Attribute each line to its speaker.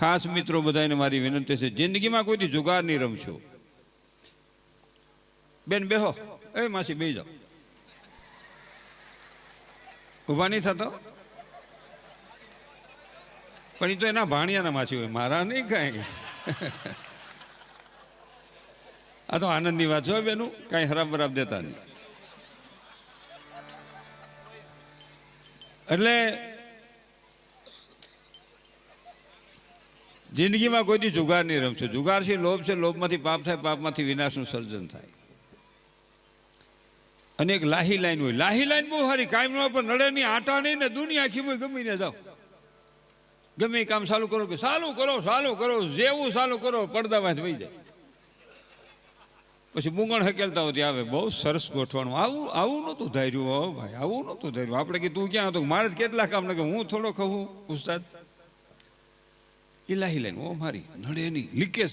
Speaker 1: ખાસ મિત્રો બધાને મારી વિનંતી છે, જિંદગીમાં કોઈથી જુગાર નહીં રમશો. બેન, બેહો. એ, માસી બે જાઓ. ઊભા નહીં થતો? પણ એ તો એના ભાણિયાના માછી હોય, મારા નહીં કાંઈ. આ તો આનંદની વાત છે બેનું કાંઈ ખરાબ બરાબ દેતા નહીં. એટલે જિંદગીમાં કોઈથી જુગાર નહીં રમશે. જુગાર છે, લોભ છે, લોભમાંથી પાપ થાય, પાપમાંથી વિનાશનું સર્જન થાય. અને એક લાહી લાઈન હોય. લાહી લાઈન બહુ સારી. કાયમ પર નડે નહીં, આટા નહીં ને દુનિયા આખી હોય, ગમે ને જાઓ. ગમે કામ સારું કરો કે સારું કરો સારું કરો, જેવું સારું કરો, પડદામાં વહી જાય. પછી મૂંગણ હકેલતા હોતી આવે. બહુ સરસ ગોઠવાનું આવું આવું નહોતું ધાર્યું, હો ભાઈ, આવું નહોતું ધાર્યું. આપણે કીધું ક્યાં હતું? મારે કેટલા કામ લાગે? હું થોડો કહું, ઉસ્તાદ. લાહી લાઈન. ઓ મારી નડે નહીં લીકેજ